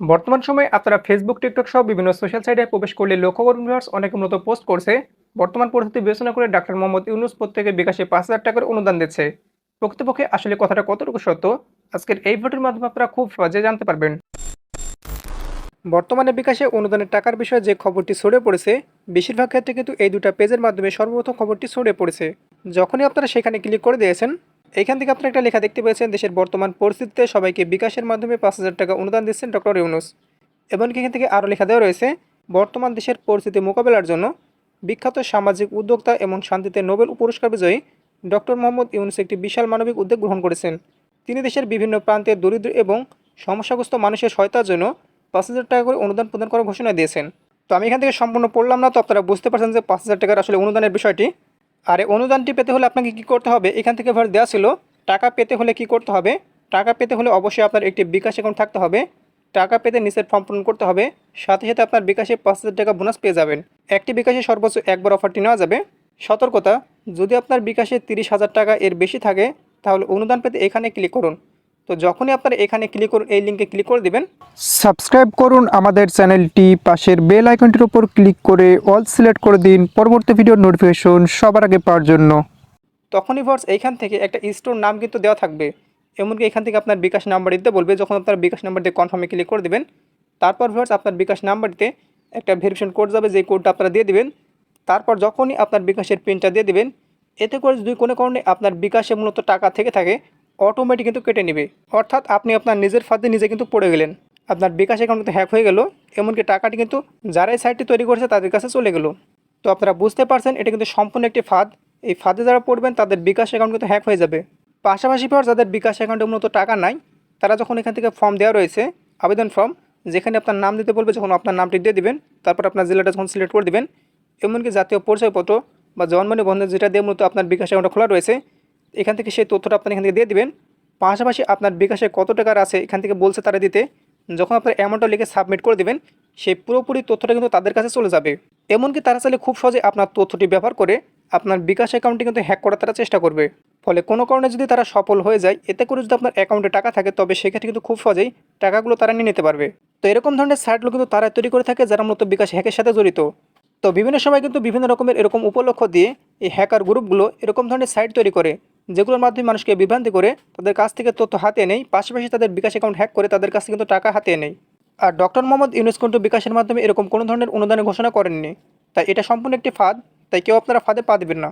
বর্তমান সময়ে আপনারা ফেসবুক টিকটক সহ বিভিন্ন সোশ্যাল সাইটে প্রবেশ করলে লক্ষ্য করুন ভিউয়ার্স অনেক উন্নত পোস্ট করছে। বর্তমান পরিস্থিতি বিবেচনা করে ডাক্তার মোহাম্মদ ইউনুস প্রত্যেকে বিকাশে পাঁচ হাজার টাকার অনুদান দিচ্ছে। প্রকৃতপক্ষে আসলে কথাটা কতটুকু সত্য? আজকের এই ভিডিওর মাধ্যমে আপনারা খুব সহজে জানতে পারবেন। বর্তমানে বিকাশে অনুদানের টাকার বিষয়ে যে খবরটি ছড়িয়ে পড়েছে, বেশিরভাগ ক্ষেত্রে কিন্তু এই দুটো পেজের মাধ্যমে সর্বপ্রথম খবরটি ছড়িয়ে পড়েছে। যখনই আপনারা সেখানে ক্লিক করে দিয়েছেন এখান থেকে আপনারা একটা লেখা দেখতে পেয়েছেন, দেশের বর্তমান পরিস্থিতিতে সবাইকে বিকাশের মাধ্যমে পাঁচ হাজার টাকা অনুদান দিচ্ছেন ডক্টর ইউনুস। এমনকি এখান থেকে আরও লেখা দেওয়া রয়েছে, বর্তমান দেশের পরিস্থিতি মোকাবেলার জন্য বিখ্যাত সামাজিক উদ্যোক্তা এবং শান্তিতে নোবেল পুরস্কার বিজয়ী ডক্টর মোহাম্মদ ইউনুস একটি বিশাল মানবিক উদ্যোগ গ্রহণ করেছেন। তিনি দেশের বিভিন্ন প্রান্তে দরিদ্র এবং সমস্যাগ্রস্ত মানুষের সহায়তার জন্য পাঁচ হাজার টাকা করে অনুদান প্রদান করার ঘোষণা দিয়েছেন। তো আমি এখান থেকে সম্পূর্ণ পড়লাম না, তো আপনারা বুঝতে পারছেন যে পাঁচ হাজার টাকার আসলে অনুদানের বিষয়টি আর এই অনুদানটি পেতে হলে আপনাকে কি করতে হবে? এখান থেকে ভার দেওয়া ছিল, টাকা পেতে হলে কি করতে হবে? টাকা পেতে হলে অবশ্যই আপনার একটি বিকাশ অ্যাকাউন্ট থাকতে হবে। টাকা পেতে নিচের ফর্ম পূরণ করতে হবে। সাথে সাথে আপনার বিকাশে পাঁচ হাজার টাকা বোনাস পেয়ে যাবেন। একটি বিকাশে সর্বোচ্চ একবার অফারটি নেওয়া যাবে। সতর্কতা, যদি আপনার বিকাশে তিরিশ হাজার টাকা এর বেশি থাকে, তাহলে অনুদান পেতে এখানে ক্লিক করুন। তো যখনই আপনারা এখানে ক্লিক করুন এই লিঙ্কে ক্লিক করে দেবেন। সাবস্ক্রাইব করুন আমাদের চ্যানেলটি পাশের বেল আইকনটির উপর ক্লিক করে অল সিলেক্ট করে দিন পরবর্তী ভিডিওর নোটিফিকেশন সবার আগে পাওয়ার জন্য। তখনই ভার্স এইখান থেকে একটা স্টোর নাম কিন্তু দেওয়া থাকবে। এমনকি এখান থেকে আপনার বিকাশ নাম্বার দিতে বলবে যখন আপনার বিকাশ নাম্বার দিয়ে কনফার্মে ক্লিক করে দেবেন। তারপর ভার্স আপনার বিকাশ নাম্বারটিতে একটা ভেরিফিকেশন কোড যাবে যে কোডটা আপনারা দিয়ে দেবেন। তারপর যখনই আপনার বিকাশের পিনটা দিয়ে দেবেন এতে করে যদি কোনো কারণে আপনার বিকাশে মূলত টাকা থেকে থাকে অটোমেটিক কিন্তু কেটে নেবে। অর্থাৎ আপনি আপনার নিজের ফাঁদে নিজে কিন্তু পড়ে গেলেন। আপনার বিকাশ অ্যাকাউন্ট কিন্তু হ্যাক হয়ে গেল, এমনকি টাকাটি কিন্তু যারাই সাইটটি তৈরি করেছে তাদের কাছে চলে গেল। তো আপনারা বুঝতে পারছেন, এটা কিন্তু সম্পূর্ণ একটি ফাঁদ। এই ফাঁদে যারা পড়বেন, তাদের বিকাশ অ্যাকাউন্ট কিন্তু হ্যাক হয়ে যাবে। পাশাপাশি পর যাদের বিকাশ অ্যাকাউন্টে মূলত টাকা নাই, তারা যখন এখান থেকে ফর্ম দেওয়া রয়েছে, আবেদন ফর্ম যেখানে আপনার নাম দিতে বলবে, যখন আপনার নামটি দিয়ে দিবেন, তারপর আপনার জেলাটা যখন সিলেক্ট করে দিবেন, এমনকি জাতীয় পরিচয়পত্র বা জন্ম নিবন্ধন যেটা দিয়ে মূলত আপনার বিকাশ অ্যাকাউন্ট খোলা রয়েছে এখান থেকে সেই তথ্যটা আপনার এখান থেকে দিয়ে দেবেন। পাশাপাশি আপনার বিকাশে কত টাকার আছে এখান থেকে বলছে তারা দিতে। যখন আপনার অ্যামাউন্টটা লিখে সাবমিট করে দেবেন, সেই পুরোপুরি তথ্যটা কিন্তু তাদের কাছে চলে যাবে। এমনকি তারা চাইলে খুব সহজে আপনার তথ্যটি ব্যবহার করে আপনার বিকাশ অ্যাকাউন্টটি কিন্তু হ্যাক করার তারা চেষ্টা করবে। ফলে কোনো কারণে যদি তারা সফল হয়ে যায়, এতে করে যদি আপনার অ্যাকাউন্টে টাকা থাকে, তবে সেক্ষেত্রে কিন্তু খুব সহজেই টাকাগুলো তারা নিয়ে নিতে পারবে। তো এরকম ধরনের সাইটগুলো কিন্তু তারা তৈরি করে থাকে, যারা মূলত বিকাশ হ্যাকের সাথে জড়িত। তো বিভিন্ন সময় কিন্তু বিভিন্ন রকমের এরকম উপলক্ষ দিয়ে এই হ্যাকার গ্রুপগুলো এরকম ধরনের সাইট তৈরি করে। যেগুলোর মাধ্যমে মানুষকে বিভ্রান্তি করে, তাদের কাছ থেকে তথ্য হাতে নেই পাশাপাশি তাদের বিকাশ অ্যাকাউন্ট হ্যাক করে তাদের কাছে কিন্তু টাকা হাতে নেই আর ডক্টর মোহাম্মদ ইউনুস কিন্তু বিকাশের মাধ্যমে এরকম কোনো ধরনের অনুদানের ঘোষণা করেননি। তাই এটা সম্পূর্ণ একটি ফাঁদ, তাই কেউ আপনারা ফাঁদে পা দেবেন না।